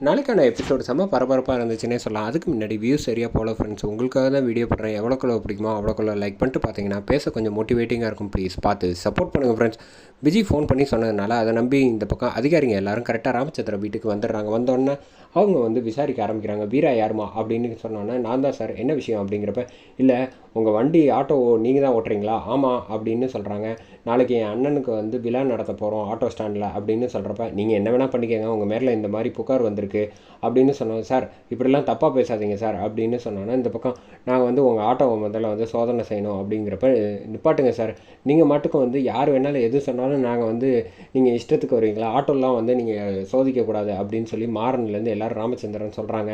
நாளைக்கான எபிசோடு செம்ம பரபரப்பாக இருந்துச்சுன்னே சொல்லலாம். அதுக்கு முன்னாடி வியூ சரியாக போல ஃப்ரெண்ட்ஸ் உங்களுக்காக தான் வீடியோ பண்ணுறேன் எவ்வளோக்குள்ள பிடிக்குமோ அவ்வளோக்குள்ள லைக் பண்ணிட்டு பார்த்தீங்கன்னா பேச கொஞ்சம் மோட்டிவேட்டிங்காக இருக்கும். ப்ளீஸ் பார்த்து சப்போர்ட் பண்ணுங்கள் ஃப்ரெண்ட்ஸ் விஜய் ஃபோன் பண்ணி சொன்னதுனால அதை நம்பி இந்த பக்கம் அதிகாரிங்க எல்லாரும் கரெக்டாக ராமச்சந்திர வீட்டுக்கு வந்துடுறாங்க. வந்தோடனே அவங்க வந்து விசாரிக்க ஆரம்பிக்கிறாங்க. வீரா யாருமா அப்படின்னு சொன்னோன்னே நான் தான் சார் என்ன விஷயம்? அப்படிங்கிறப்ப இல்லை உங்கள் வண்டி ஆட்டோ நீங்கள் தான் ஓட்டுறீங்களா? ஆமாம் அப்படின்னு சொல்கிறாங்க நாளைக்கு என் அண்ணனுக்கு வந்து விழா நடத்த போகிறோம் ஆட்டோ ஸ்டாண்டில் அப்படின்னு சொல்கிறப்ப நீங்கள் என்ன வேணால் பண்ணிக்கோங்க. உங்கள் மேரில் இந்த மாதிரி புகார் வந்திருக்கு அப்படின்னு சொன்னோம். சார் இப்படிலாம் தப்பாக பேசாதீங்க சார் அப்படின்னு சொன்னோன்னா இந்த பக்கம் நாங்கள் வந்து உங்கள் ஆட்டோவை முதல்ல வந்து சோதனை செய்யணும் அப்படிங்கிறப்ப நிப்பாட்டுங்க சார் நீங்கள் மட்டுக்கும் வந்து யார் வேணாலும் எது சொன்னாலும் நாங்கள் வந்து நீங்கள் இஷ்டத்துக்கு வருவீங்களா? ஆட்டோலாம் வந்து நீங்கள் சோதிக்கக்கூடாது அப்படின்னு சொல்லி மாறன்லேருந்து எல்லோரும் ராமச்சந்திரன் சொல்கிறாங்க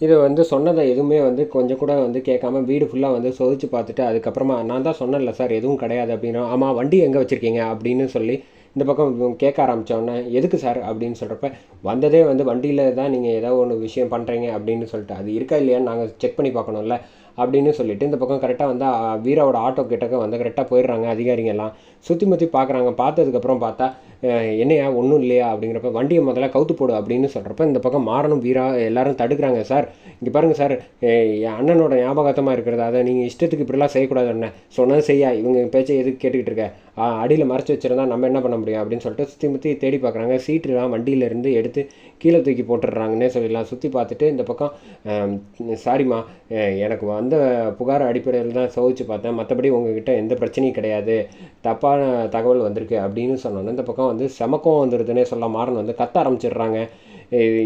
இது வந்து சொன்னதை எதுவுமே வந்து கொஞ்சம் கூட வந்து கேட்காம வீடு ஃபுல்லாக வந்து சோதிச்சு பார்த்துட்டு அதுக்கப்புறமா நான் தான் சொன்னேன்ல சார் எதுவும் கிடையாது அப்படின்னா ஆமாம் வண்டி எங்கே வச்சுருக்கீங்க? அப்படின்னு சொல்லி இந்த பக்கம் கேட்க ஆரம்பித்தோன்னே எதுக்கு சார்? அப்படின்னு சொல்கிறப்ப வந்ததே வந்து வண்டியில் தான் நீங்கள் ஏதோ ஒன்று விஷயம் பண்ணுறீங்க அப்படின்னு சொல்லிட்டு அது இருக்கா இல்லையான்னு நாங்கள் செக் பண்ணி பார்க்கணும்ல. அப்படின்னு சொல்லிட்டு இந்த பக்கம் கரெக்டாக வந்து வீராவோட ஆட்டோ கிட்டக்க வந்து கரெக்டாக போயிடுறாங்க அதிகாரிங்கெல்லாம். சுற்றி முற்றி பார்க்குறாங்க பார்த்ததுக்கப்புறம் பார்த்தா என்னையா ஒன்றும் இல்லையா அப்படிங்கிறப்ப வண்டியை முதல்ல கவுத்து போடு அப்படின்னு சொல்கிறப்ப இந்த பக்கம் மாறணும் வீரா எல்லாரும் தடுக்கிறாங்க சார். இங்கே பாருங்கள் சார் என் அண்ணனோட ஞாபகத்தமாக இருக்கிறது. அதை நீங்கள் இஷ்டத்துக்கு இப்படிலாம் செய்யக்கூடாது அண்ணன் சொன்னது செய்யா இவங்க பேச்சை எதுக்கு கேட்டுக்கிட்டு இருக்க? அடியில் மறைச்சி வச்சுருந்தா நம்ம என்ன பண்ண முடியும் அப்படின்னு சொல்லிட்டு சுற்றி முற்றி தேடி பார்க்குறாங்க சீட்டுலாம் வண்டியிலேருந்து எடுத்து கீழே தூக்கி போட்டுடுறாங்கன்னே சொல்லிடலாம். சுற்றி பார்த்துட்டு இந்த பக்கம் சாரிம்மா எனக்கு வந்த புகார் அடிப்படையில் தான் சோதிச்சு பார்த்தேன். மற்றபடி உங்ககிட்ட எந்த பிரச்சனையும் கிடையாது. தப்பான தகவல் வந்திருக்கு அப்படின்னு சொன்னோன்னே இந்த பக்கம் வந்து செமக்கம் வந்துடுதுன்னே சொல்ல மாறன் வந்து கத்த ஆரம்பிச்சிடுறாங்க.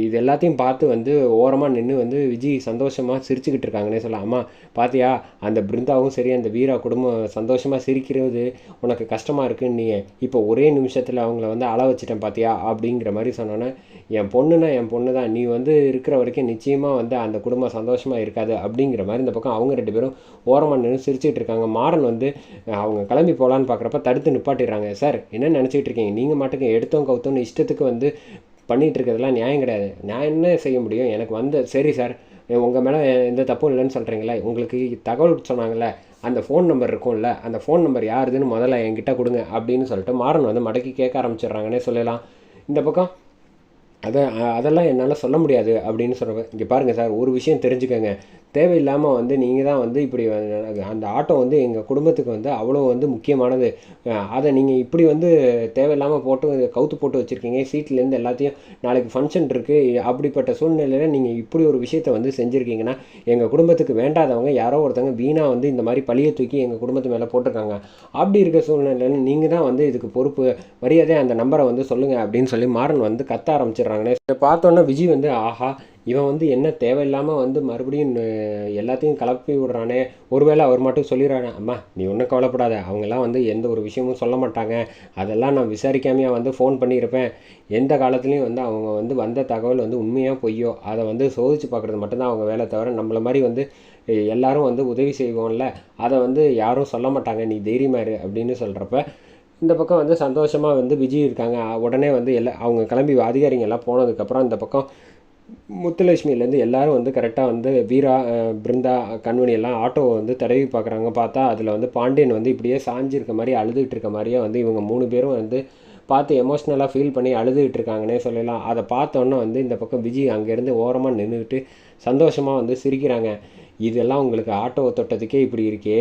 இது எல்லாத்தையும் பார்த்து வந்து ஓரமாக நின்று வந்து விஜய் சந்தோஷமாக சிரிச்சுக்கிட்டு இருக்காங்கன்னே சொல்லலாம். அம்மா பார்த்தியா அந்த பிருந்தாவும் சரி அந்த வீரா குடும்பம் சந்தோஷமாக சிரிக்கிறது உனக்கு கஷ்டமாக இருக்குன்னு நீ இப்போ ஒரே நிமிஷத்தில் அவங்கள வந்து அள வச்சுட்டேன் பார்த்தியா அப்படிங்கிற மாதிரி சொன்னோன்னே என் பொண்ணுனா என் பொண்ணு தான். நீ வந்து இருக்கிற வரைக்கும் நிச்சயமாக வந்து அந்த குடும்பம் சந்தோஷமாக இருக்காது அப்படிங்கிற மாதிரி இந்த பக்கம் அவங்க ரெண்டு பேரும் ஓரமாக நின்று சிரிச்சிட்டு இருக்காங்க. மாறன் வந்து அவங்க கிளம்பி போகலான்னு பார்க்குறப்ப தடுத்து நிப்பாட்டிடுறாங்க. சார் என்ன நினச்சிட்டு இருக்கீங்க? நீங்கள் மாட்டுக்கு எடுத்தோம் கவுத்தோன்னு இஷ்டத்துக்கு வந்து பண்ணிகிட்டு இருக்கிறதுலாம் நியாயம் கிடையாது. நான் என்ன செய்ய முடியும்? எனக்கு வந்து சரி சார் உங்கள் மேலே எந்த தப்பும் இல்லைன்னு சொல்கிறீங்களே உங்களுக்கு தகவல் சொன்னாங்கல்ல அந்த ஃபோன் நம்பர் இருக்கும்ல அந்த ஃபோன் நம்பர் யாருதுன்னு முதல்ல என்கிட்ட கொடுங்க அப்படின்னு சொல்லிட்டு மாறன் வந்து மடக்கி கேட்க ஆரம்பிச்சிடுறாங்கன்னே சொல்லலாம். இந்த பக்கம் அதை அதெல்லாம் என்னால் சொல்ல முடியாது அப்படின்னு சொல்கிறேன் இங்கே பாருங்கள் சார் ஒரு விஷயம் தெரிஞ்சுக்கோங்க. தேவையில்லாமல் வந்து நீங்கள் தான் வந்து இப்படி அந்த ஆட்டோ வந்து எங்கள் குடும்பத்துக்கு வந்து அவ்வளோ வந்து முக்கியமானது. அதை நீங்கள் இப்படி வந்து தேவையில்லாமல் போட்டு கவுத்து போட்டு வச்சுருக்கீங்க. சீட்லேருந்து எல்லாத்தையும் நாளைக்கு ஃபங்க்ஷன் இருக்குது அப்படிப்பட்ட சூழ்நிலையில் நீங்கள் இப்படி ஒரு விஷயத்தை வந்து செஞ்சுருக்கீங்கன்னா எங்கள் குடும்பத்துக்கு வேண்டாதவங்க யாரோ ஒருத்தவங்க வீணாக வந்து இந்த மாதிரி பழியை தூக்கி எங்கள் குடும்பத்து மேலே போட்டிருக்காங்க. அப்படி இருக்க சூழ்நிலையில் நீங்கள் தான் வந்து இதுக்கு பொறுப்பு மரியாதை அந்த நம்பரை வந்து சொல்லுங்கள் அப்படின்னு சொல்லி மாறன் வந்து கத்த ஆரம்பிச்சிடுறாங்கன்னே பார்த்தோன்னே விஜய் வந்து ஆஹா இவன் வந்து என்ன தேவையில்லாமல் வந்து மறுபடியும் எல்லாத்தையும் கலப்பி விடுறானே. ஒருவேளை அவர் மட்டும் சொல்லிடுறானே அம்மா நீ ஒன்றும் கவலைப்படாத. அவங்கெல்லாம் வந்து எந்த ஒரு விஷயமும் சொல்ல மாட்டாங்க. அதெல்லாம் நான் விசாரிக்காமையாக வந்து ஃபோன் பண்ணியிருப்பேன். எந்த காலத்துலேயும் வந்து அவங்க வந்து வந்த தகவல் வந்து உண்மையாக பொய்யோ அதை வந்து சோதித்து பார்க்குறது மட்டும்தான் அவங்க வேலை தவிர நம்மளை மாதிரி வந்து எல்லாரும் வந்து உதவி செய்வோம்ல. அதை வந்து யாரும் சொல்ல மாட்டாங்க. நீ தைரியமாரு அப்படின்னு சொல்கிறப்ப இந்த பக்கம் வந்து சந்தோஷமாக வந்து விஜய் இருக்காங்க. உடனே வந்து எல்லா அவங்க கிளம்பி அதிகாரிங்க எல்லாம் போனதுக்கப்புறம் இந்த பக்கம் முத்துலட்சுமியிலேருந்து எல்லோரும் வந்து கரெக்டாக வந்து வீரா பிருந்தா கண்மணி எல்லாம் ஆட்டோவை வந்து தடவி பார்க்குறாங்க. பார்த்தா அதில் வந்து பாண்டியன் வந்து இப்படியே சாஞ்சிருக்க மாதிரி அழுதுகிட்டு இருக்க மாதிரியே வந்து இவங்க மூணு பேரும் வந்து பார்த்து எமோஷ்னலாக ஃபீல் பண்ணி அழுதுகிட்டு இருக்காங்கன்னே சொல்லலாம். அதை பார்த்தோன்னே வந்து இந்த பக்கம் விஜய் அங்கேருந்து ஓரமாக நின்றுக்கிட்டு சந்தோஷமாக வந்து சிரிக்கிறாங்க. இதெல்லாம் உங்களுக்கு ஆட்டோவை தொட்டதுக்கே இப்படி இருக்கே.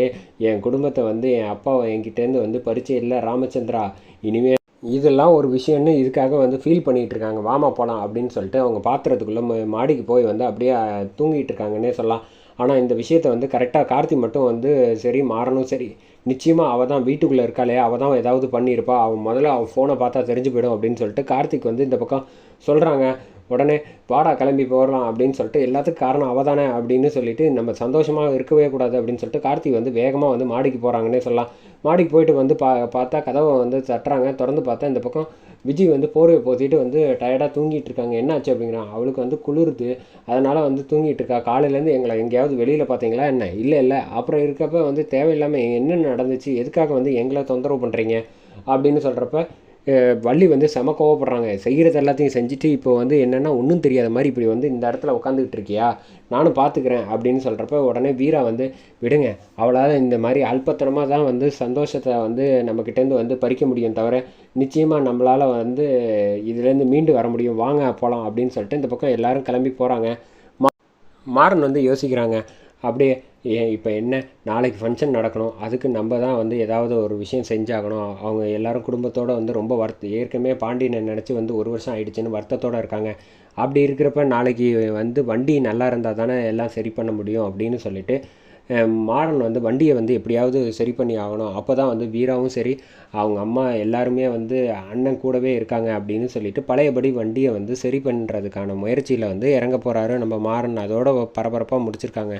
என் குடும்பத்தை வந்து என் அப்பாவை என்கிட்டேருந்து வந்து பரிச்சை இல்லை ராமச்சந்திரா. இனிமேல் இதெல்லாம் ஒரு விஷயம்னு இதுக்காக வந்து ஃபீல் பண்ணிகிட்டு இருக்காங்க. வாமா போகலாம் அப்படின்னு சொல்லிட்டு அவங்க பாத்திரத்துக்குள்ளே மாடிக்கு போய் வந்து அப்படியே தூங்கிட்டு இருக்காங்கன்னே சொல்லலாம். ஆனால் இந்த விஷயத்தை வந்து கரெக்டாக கார்த்தி மட்டும் வந்து சரி மாறணும் சரி. நிச்சயமாக அவள் தான் வீட்டுக்குள்ளே இருக்காளே அவள் தான் ஏதாவது பண்ணியிருப்பா. அவன் முதல்ல அவள் ஃபோனை பார்த்தா தெரிஞ்சு போயிடும் அப்படின்னு சொல்லிட்டு கார்த்திக் வந்து இந்த பக்கம் சொல்கிறாங்க உடனே வாடா கிளம்பி போகலாம் அப்படின்னு சொல்லிட்டு எல்லாத்துக்கும் காரணம் அவள் தானே அப்படின்னு சொல்லிட்டு நம்ம சந்தோஷமாக இருக்கவே கூடாது அப்படின்னு சொல்லிட்டு கார்த்தி வந்து வேகமாக வந்து மாடிக்கு போகிறாங்கன்னே சொல்லலாம். மாடிக்கு போயிட்டு வந்து பா பார்த்தா கதவை வந்து தட்டுறாங்க. திறந்து பார்த்தா இந்த பக்கம் விஜய் வந்து போர்வை போத்திட்டு வந்து டயர்டாக தூங்கிட்டு இருக்காங்க. என்னாச்சு அப்படிங்கிறான். அவளுக்கு வந்து குளிருது. அதனால் வந்து தூங்கிட்டு இருக்கா. காலையிலேருந்து எங்களை எங்கேயாவது வெளியில் பார்த்தீங்களா என்ன? இல்லை இல்லை. அப்புறம் இருக்கப்ப வந்து தேவையில்லாமல் என்ன நடந்துச்சு? எதுக்காக வந்து எங்களை தொந்தரவு பண்ணுறீங்க அப்படின்னு சொல்கிறப்ப வள்ளி வந்து செம கோவப்படுறாங்க. செய்கிறது எல்லாத்தையும் செஞ்சுட்டு இப்போ வந்து என்னென்னா ஒன்றும் தெரியாத மாதிரி இப்படி வந்து இந்த இடத்துல உட்காந்துக்கிட்டு இருக்கியா? நானும் பார்த்துக்கிறேன் அப்படின்னு சொல்கிறப்ப உடனே வீரா வந்து விடுங்க அவளால் இந்த மாதிரி அல்பத்தனமாக தான் வந்து சந்தோஷத்தை வந்து நம்மக்கிட்டேருந்து வந்து பறிக்க முடியும் தவிர நிச்சயமாக நம்மளால் வந்து இதுலேருந்து மீண்டு வர முடியும். வாங்க போகலாம் அப்படின்னு சொல்லிட்டு இந்த பக்கம் எல்லாரும் கிளம்பி போகிறாங்க மாறன் வந்து யோசிக்கிறாங்க. அப்படியே இப்போ என்ன? நாளைக்கு ஃபங்க்ஷன் நடக்கணும். அதுக்கு நம்ம தான் வந்து ஏதாவது ஒரு விஷயம் செஞ்சாகணும். அவங்க எல்லாரும் குடும்பத்தோடு வந்து ரொம்ப வருத்த ஏற்கனவே பாண்டியனை நினச்சி வந்து ஒரு வருஷம் ஆயிடுச்சுன்னு வருத்தத்தோடு இருக்காங்க. அப்படி இருக்கிறப்ப நாளைக்கு வந்து வண்டி நல்லா இருந்தால் தானே எல்லாம் சரி பண்ண முடியும் அப்படின்னு சொல்லிட்டு மாறன் வந்து வண்டியை வந்து எப்படியாவது சரி பண்ணி ஆகணும். அப்போ தான் வந்து வீராவும் சரி அவங்க அம்மா எல்லாருமே வந்து அண்ணன் கூடவே இருக்காங்க அப்படின்னு சொல்லிட்டு பழையபடி வண்டியை வந்து சரி பண்ணுறதுக்கான முயற்சியில் வந்து இறங்க போகிறாரு நம்ம மாறன். அதோட பரபரப்பாக முடிச்சிருக்காங்க.